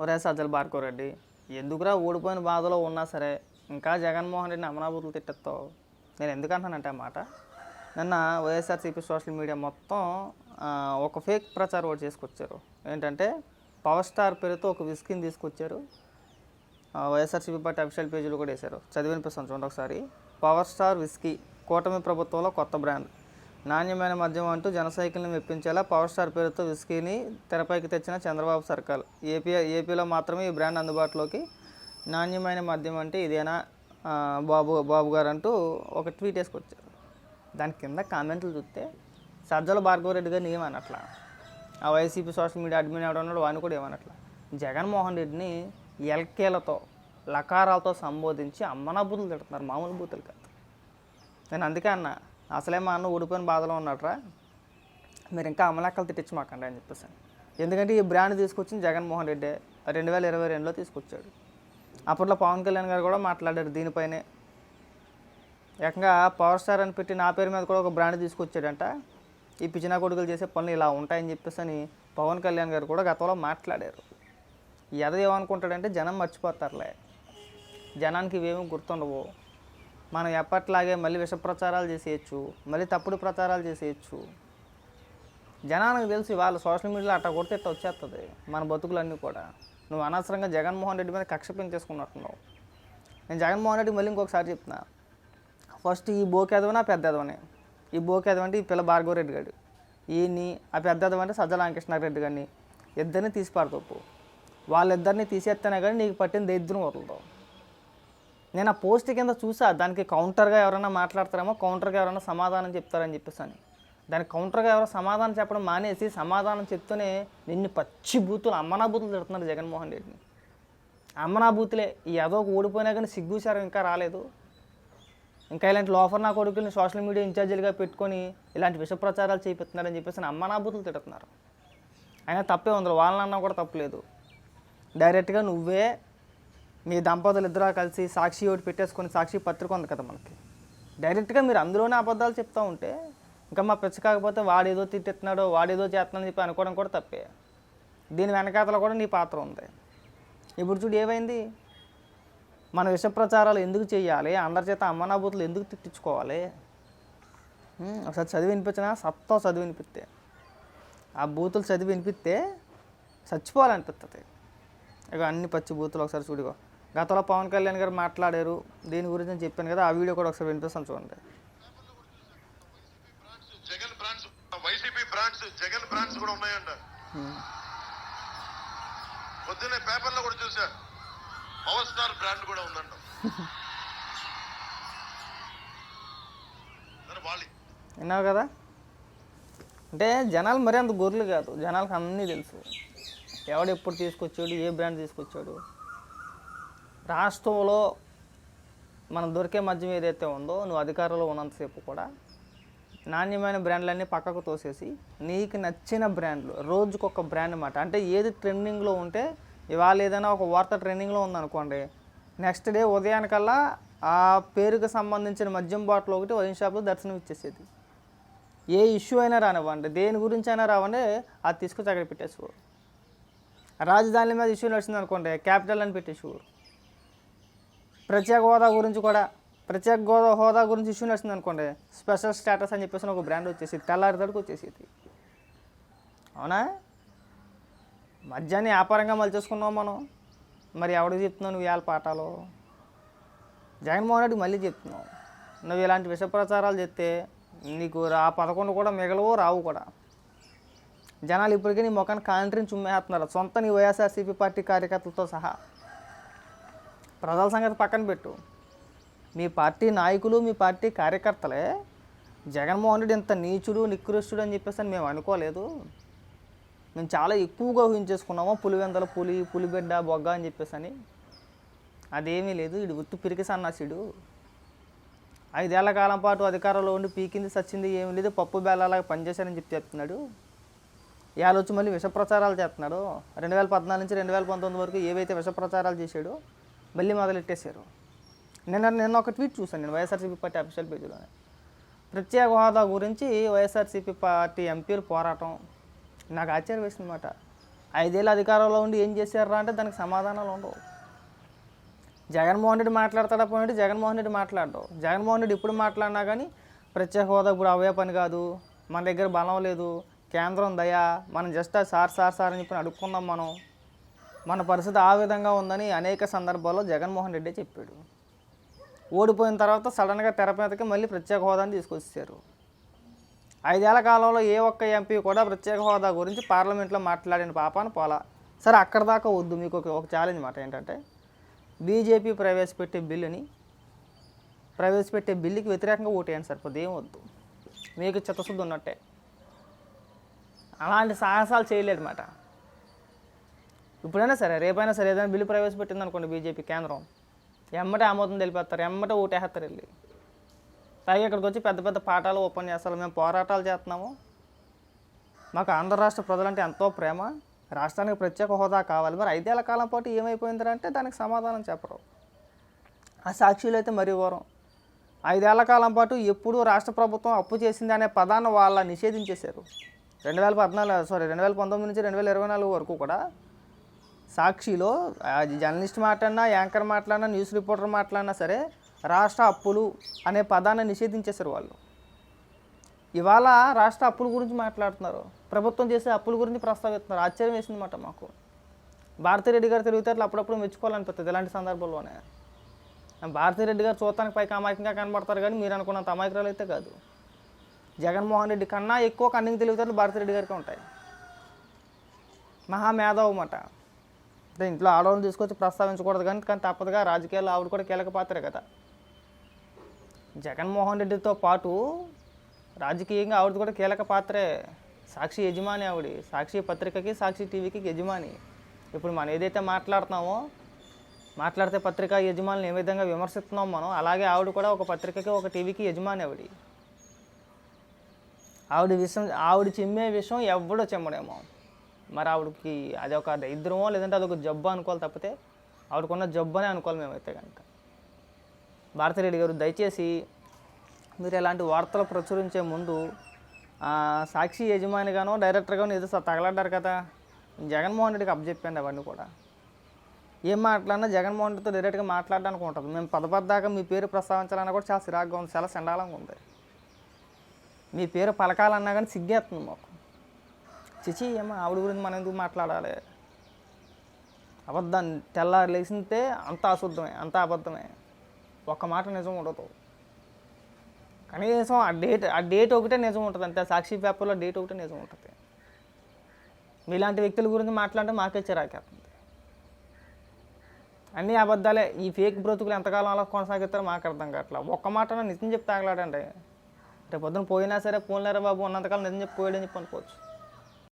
ఒరే సజ్జల భార్గవరెడ్డి ఎందుకురా ఓడిపోయిన బాధలో ఉన్నా సరే ఇంకా జగన్మోహన్ రెడ్డిని అమరాబూతులు తిట్టేస్తావు? నేను ఎందుకు అంటానంటే ఆ మాట? నిన్న వైఎస్ఆర్సీపీ సోషల్ మీడియా మొత్తం ఒక ఫేక్ ప్రచారం ఒకటి చేసుకొచ్చారు. ఏంటంటే పవర్ స్టార్ పేరుతో ఒక విస్కిని తీసుకొచ్చారు. వైఎస్ఆర్సీపీ పార్టీ అఫీషియల్ పేజీలు కూడా వేశారు. చదివినిపిస్తాను చూడండి ఒకసారి. పవర్ స్టార్ విస్కీ కూటమి ప్రభుత్వంలో కొత్త బ్రాండ్. నాణ్యమైన మద్యం అంటూ జనసైకిల్ని మెప్పించేలా పవర్ స్టార్ పేరుతో విస్కీని తెరపైకి తెచ్చిన చంద్రబాబు సర్కార్. ఏపీ ఏపీలో మాత్రమే ఈ బ్రాండ్ అందుబాటులోకి నాణ్యమైన మద్యం అంటే ఇదేనా? బాబు బాబు గారు అంటూ ఒక ట్వీట్ వేసుకొచ్చారు. దాని కింద కామెంట్లు చూస్తే సజ్జల భార్గవరెడ్డి గారిని ఏమనట్లా? ఆ వైసీపీ సోషల్ మీడియా అడ్మిన్ ఎవడ ఉన్నాడు వాడిని కూడా ఏమనట్లా? జగన్మోహన్ రెడ్డిని ఎల్కేలతో లకారాలతో సంబోధించి అమ్మనా బూతులు తిడుతున్నారు. మామూలు బూతులు కాదు. నేను అందుకే అన్నా అసలే మా అన్న ఊడిపోయిన బాధలో ఉన్నట్రా మీరు ఇంకా అమలక్కలు తిట్టించి మాకండి అని చెప్పేసి ఎందుకంటే ఈ బ్రాండ్ తీసుకొచ్చింది జగన్మోహన్ రెడ్డి. రెండు వేల ఇరవై రెండులో తీసుకొచ్చాడు. అప్పట్లో పవన్ కళ్యాణ్ గారు కూడా మాట్లాడారు దీనిపైనే. ఏకంగా పవర్ స్టార్ అని పెట్టి నా పేరు మీద కూడా ఒక బ్రాండ్ తీసుకొచ్చాడంట. ఈ పిచ్చినా కొడుకులు చేసే పనులు ఇలా ఉంటాయని చెప్పేసి అని పవన్ కళ్యాణ్ గారు కూడా గతంలో మాట్లాడారు. ఎద ఏమనుకుంటాడంటే జనం మర్చిపోతారులే. జనానికి ఇవేమీ గుర్తుండవు. మనం ఎప్పట్లాగే మళ్ళీ విష ప్రచారాలు చేసేయచ్చు మళ్ళీ తప్పుడు ప్రచారాలు చేసేయచ్చు. జనానికి తెలిసి వాళ్ళ సోషల్ మీడియాలో అట్ట కొడితే ఇట్ట వచ్చేస్తుంది మన బతుకులన్నీ కూడా. నువ్వు అనవసరంగా జగన్మోహన్ రెడ్డి మీద కక్ష పెంచేసుకున్నట్టున్నావు. నేను జగన్మోహన్ రెడ్డి మళ్ళీ ఇంకొకసారి చెప్తున్నా. ఫస్ట్ ఈ బోకేదవనా పెద్ద ఎదవనే ఈ బోకేదవ అంటే ఈ పిల్ల భార్గవరెడ్డి గారు ఈయన్ని ఆ పెద్ద ఎదవ అంటే సజ్జల రామకృష్ణారెడ్డి గారిని. ఇద్దరిని తీసి పడతప్పు వాళ్ళిద్దరిని తీసేస్తేనే కానీ నీకు పట్టిన దరిద్రం వదులుతావు నేను ఆ పోస్ట్ కింద చూసా దానికి కౌంటర్గా ఎవరైనా మాట్లాడతారేమో కౌంటర్గా ఎవరైనా సమాధానం చెప్తారని చెప్పేసి అని. దానికి కౌంటర్గా ఎవరో సమాధానం చెప్పడం మానేసి సమాధానం చెప్తూనే నిన్ను పచ్చి బూతులు అమ్మనా బూతులు తిడుతున్నారు జగన్మోహన్ రెడ్డిని. అమ్మనా బూతులే ఈ అదోక ఓడిపోయినా కానీ సిగ్గుసారం ఇంకా రాలేదు. ఇంకా ఇలాంటి లోఫర్ నా కొడుకుల్ని సోషల్ మీడియా ఇన్ఛార్జీలుగా పెట్టుకొని ఇలాంటి విష ప్రచారాలు చేపిస్తున్నారని చెప్పేసి అమ్మనా బూతులు తిడుతున్నారు. అయినా తప్పే ఉంది వాళ్ళన్నా కూడా తప్పలేదు. డైరెక్ట్గా నువ్వే మీ దంపతులు ఇద్దరు కలిసి సాక్షి ఒకటి పెట్టేసుకొని సాక్షి పత్రిక ఉంది కదా మనకి. డైరెక్ట్గా మీరు అందులోనే అబద్ధాలు చెప్తూ ఉంటే ఇంకా మా పిచ్చ కాకపోతే వాడేదో తిట్టిస్తున్నాడో వాడేదో చేస్తున్నాడని చెప్పి అనుకోవడం కూడా తప్పే. దీని వెనకాతలో కూడా నీ పాత్ర ఉంది. ఇప్పుడు చూడు ఏమైంది? మన విష ప్రచారాలు ఎందుకు చేయాలి? అందరి చేత అమ్మనాభూతులు ఎందుకు తిట్టించుకోవాలి? ఒకసారి చదివి వినిపించినా? సత్తా చదివి వినిపిస్తే. ఆ బూతులు చదివి వినిపిస్తే చచ్చిపోవాలనిపిస్తుంది ఇక అన్ని పచ్చి బూతులు ఒకసారి చూడుకో గతంలో పవన్ కళ్యాణ్ గారు మాట్లాడారు. దీని గురించి నేను చెప్పాను కదా ఆ వీడియో కూడా ఒకసారి వినిపిస్తాను చూడండి Jagan brands YCP brands Jagan brands కూడా ఉన్నాయంట. పొద్దున్నే పేపర్లో కూడా చూసా పవర్ స్టార్ బ్రాండ్ కూడా ఉందంట. విన్నావు కదా? అంటే జనాలు మరీ అంత గొర్రెలు కాదు. జనాలకు అన్నీ తెలుసు. ఎవడు ఎప్పుడు తీసుకొచ్చాడు ఏ బ్రాండ్ తీసుకొచ్చాడు. రాష్ట్రంలో మనం దొరికే మద్యం ఏదైతే ఉందో నువ్వు అధికారంలో ఉన్నంతసేపు కూడా నాణ్యమైన బ్రాండ్లన్నీ పక్కకు తోసేసి నీకు నచ్చిన బ్రాండ్లు రోజుకొక బ్రాండ్ అన్నమాట అంటే ఏది ట్రెండింగ్లో ఉంటే ఇవాళ ఏదైనా ఒక వార్త ట్రెండింగ్లో ఉందనుకోండి నెక్స్ట్ డే ఉదయానికల్లా ఆ పేరుకు సంబంధించిన మద్యం బాటిల్ ఒకటి వైన్ షాప్లో దర్శనం ఇచ్చేసేది. ఏ ఇష్యూ అయినా రానివ్వండి దేని గురించి అయినా రావండి అది తీసుకొచ్చి అక్కడ పెట్టేసుకోరు రాజధాని మీద ఇష్యూ నడిచింది అనుకోండి క్యాపిటల్ అని పెట్టేసుకోరు ప్రత్యేక హోదా గురించి కూడా ప్రత్యేక హోదా హోదా గురించి ఇష్యూ నడిచింది అనుకోండి స్పెషల్ స్టేటస్ అని చెప్పేసి ఒక బ్రాండ్ వచ్చేసి తెల్లారితడికి వచ్చేసేది. అవునా? మధ్యాహ్నం వ్యాపారంగా మలిచేసుకున్నాం మనం. మరి ఎవడికి చెప్తున్నావు నువ్వు ఇవాళ పాఠాలు? జగన్మోహన్ రెడ్డికి మళ్ళీ చెప్తున్నావు నువ్వు ఇలాంటి విష ప్రచారాలు చెప్తే నీకు ఆ పదకొండు కూడా మిగలవు రావు కూడా. జనాలు ఇప్పటికీ నీ ముఖాన్ని కాంట్రీని చుమ్మేస్తున్నారు సొంత నీ వైఎస్ఆర్సీపీ పార్టీ కార్యకర్తలతో సహా. ప్రజల సంగతి పక్కన పెట్టు. మీ పార్టీ నాయకులు మీ పార్టీ కార్యకర్తలే జగన్మోహన్ రెడ్డి ఇంత నీచుడు నికృష్టుడు అని చెప్పేసి అని మేము అనుకోలేదు. మేము చాలా ఎక్కువగా ఊహించేసుకున్నాము పులివెందల పులి పులిబిడ్డ బొగ్గ అని చెప్పేసి అని. అదేమీ లేదు ఇది గుర్తు పిరికి సన్నాసిడు. ఐదేళ్ళ కాలం పాటు అధికారంలో ఉండి పీకింది సచ్చింది ఏమీ లేదు పప్పు బేలాలాగా పనిచేశారని చెప్పి చెప్తున్నాడు. ఇవాళ వచ్చి మళ్ళీ విష ప్రచారాలు చేస్తున్నాడు. రెండు వేల పద్నాలుగు నుంచి రెండు వేల పంతొమ్మిది వరకు ఏవైతే విష ప్రచారాలు చేశాడో మళ్ళీ మొదలెట్టేశారు. నిన్న నిన్న ఒక ట్వీట్ చూశాను నేను వైఎస్ఆర్సీపీ పార్టీ అఫీషియల్ పేజీలోనే. ప్రత్యేక హోదా గురించి వైఎస్ఆర్సీపీ పార్టీ ఎంపీలు పోరాటం. నాకు ఆశ్చర్యం వేసిందన్నమాట ఐదేళ్ళు అధికారంలో ఉండి ఏం చేశారా అంటే దానికి సమాధానాలు ఉండవు. జగన్మోహన్ రెడ్డి మాట్లాడతాడా పోయినట్టు జగన్మోహన్ రెడ్డి మాట్లాడడు. జగన్మోహన్ రెడ్డి ఇప్పుడు మాట్లాడినా కానీ ప్రత్యేక హోదా ఇప్పుడు అవే పని కాదు. మన దగ్గర బలం లేదు. కేంద్రం దయా. మనం జస్ట్ ఆ సార్ సార్ సార్ అని చెప్పి అడుక్కుందాం మనం. మన పరిస్థితి ఆ విధంగా ఉందని అనేక సందర్భాల్లో జగన్మోహన్ రెడ్డి చెప్పాడు. ఓడిపోయిన తర్వాత సడన్గా తెర మీదకి మళ్ళీ ప్రత్యేక హోదాని తీసుకొచ్చారు. ఐదేళ్ళ కాలంలో ఏ ఒక్క ఎంపీ కూడా ప్రత్యేక హోదా గురించి పార్లమెంట్లో మాట్లాడిన పాపాన పోలా. సరే అక్కడ దాకా వద్దు. మీకు ఒక ఒక ఛాలెంజ్ మాట ఏంటంటే బీజేపీ ప్రవేశపెట్టే బిల్లుని ప్రవేశపెట్టే బిల్లుకి వ్యతిరేకంగా ఓటేయండి సరిపోద్ది ఏం వద్దు. మీకు చిత్తశుద్ధి ఉన్నట్టే. అలాంటి సాహసాలు చేయలేదు మాట ఇప్పుడైనా సరే రేపైనా సరే ఏదైనా బిల్లు ప్రవేశపెట్టింది అనుకోండి బీజేపీ కేంద్రం. ఎమ్మట ఆమోదం తెలిపేస్తారు ఎమ్మట ఓటేస్తారు వెళ్ళి. పైగా ఇక్కడికి వచ్చి పెద్ద పెద్ద పాఠాలు ఉపన్యాసాలు మేము పోరాటాలు చేస్తున్నాము. మాకు ఆంధ్ర రాష్ట్ర ప్రజలంటే ఎంతో ప్రేమ. రాష్ట్రానికి ప్రత్యేక హోదా కావాలి. మరి ఐదేళ్ళ కాలం పాటు ఏమైపోయిందంటే దానికి సమాధానం చెప్పరు. ఆ సాక్షులు అయితే మరీ ఘోరం. ఐదేళ్ళ కాలం పాటు ఎప్పుడూ రాష్ట్ర ప్రభుత్వం అప్పు చేసింది అనే పదాన్ని వాళ్ళ నిషేధించేశారు. రెండు వేల పద్నాలుగు సారీ రెండు వేల పంతొమ్మిది నుంచి రెండు వేల ఇరవై నాలుగు వరకు కూడా సాక్షిలో జర్నలిస్ట్ మాట్లాడినా యాంకర్ మాట్లాడినా న్యూస్ రిపోర్టర్ మాట్లాడినా సరే రాష్ట్ర అప్పులు అనే పదాన్ని నిషేధించేశారు వాళ్ళు. ఇవాళ రాష్ట్ర అప్పుల గురించి మాట్లాడుతున్నారు. ప్రభుత్వం చేసే అప్పుల గురించి ప్రస్తావిస్తున్నారు. ఆశ్చర్యం వేసిందన్నమాట మాకు. భారతిరెడ్డి గారు తెలివితేటలు అప్పుడప్పుడు మెచ్చుకోవాలనిపిస్తుంది ఇలాంటి సందర్భంలోనే. భారతిరెడ్డి గారు చూడటానికి పైకి అమాయకంగా కనబడతారు కానీ మీరు అనుకున్నంత అమాయకురాలు అయితే కాదు. జగన్మోహన్ రెడ్డి కన్నా ఎక్కువ కన్నింగ్ తెలివితేటలు భారతిరెడ్డి గారికి ఉంటాయి. మహామేధావు అన్నమాట అంటే ఇంట్లో ఆడవాళ్ళని తీసుకొచ్చి ప్రస్తావించకూడదు కానీ కానీ తప్పదుగా రాజకీయాల్లో ఆవిడ కూడా కీలక పాత్రే కదా. జగన్మోహన్ రెడ్డితో పాటు రాజకీయంగా ఆవిడ కూడా కీలక పాత్రే. సాక్షి యజమాని ఆవిడ సాక్షి పత్రికకి సాక్షి టీవీకి యజమాని. ఇప్పుడు మనం ఏదైతే మాట్లాడుతున్నామో మాట్లాడితే పత్రికా యజమానులు ఏ విధంగా విమర్శిస్తున్నాం మనం అలాగే ఆవిడ కూడా ఒక పత్రికకి ఒక టీవీకి యజమాని ఆవిడ. ఆవిడ విషయం ఆవిడ చిమ్మే విషయం ఎవడో చెమ్మడేమో మరి ఆవిడకి అది ఒక దరిద్రమో లేదంటే అదొక జబ్బు అనుకోవాలి తప్పితే ఆవిడకున్న జబ్బు అనే అనుకోవాలి మేమైతే కనుక భారతిరెడ్డి గారు దయచేసి మీరు ఇలాంటి వార్తలు ప్రచురించే ముందు సాక్షి యజమానిగానో డైరెక్టర్గానో ఏదో తగలడ్డారు కదా. జగన్మోహన్ రెడ్డికి అప్పచెప్పండి అవన్నీ కూడా. ఏం మాట్లాడినా జగన్మోహన్ రెడ్డితో డైరెక్ట్గా మాట్లాడడానికి ఉంటుంది. మేము పదపద్దాకా మీ పేరు ప్రస్తావించాలన్నా కూడా చాలా సిరాగ్గా ఉంది చాలా సెండాలంగా ఉంది. మీ పేరు పలకాలన్నా కానీ సిగ్గేస్తుంది మాకు. చిచి ఏమో ఆవిడ గురించి మనం ఎందుకు మాట్లాడాలి? అబద్ధం తెల్లారి లేచింటే అంత అశుద్ధమే అంత అబద్ధమే. ఒక్క మాట నిజం ఉండదు. కనీసం ఆ డేట్ ఆ డేట్ ఒకటే నిజం ఉంటుంది అంతే సాక్షి పేపర్లో డేట్ ఒకటే నిజం ఉంటుంది. మీలాంటి వ్యక్తుల గురించి మాట్లాడితే మాకే చిరాకేస్తుంది అన్నీ అబద్ధాలే ఈ ఫేక్ బ్రతుకులు ఎంతకాలం అలా కొనసాగిస్తారో మాకు అర్థం కావట్లా ఒక్క మాట నిజం చెప్తే ఆగలాడండి. రేపు పొద్దున పోయినా సరే పోలేరా బాబు ఉన్నంతకాలం నిజం చెప్పి పోయాడని చెప్పి అనుకోవచ్చు.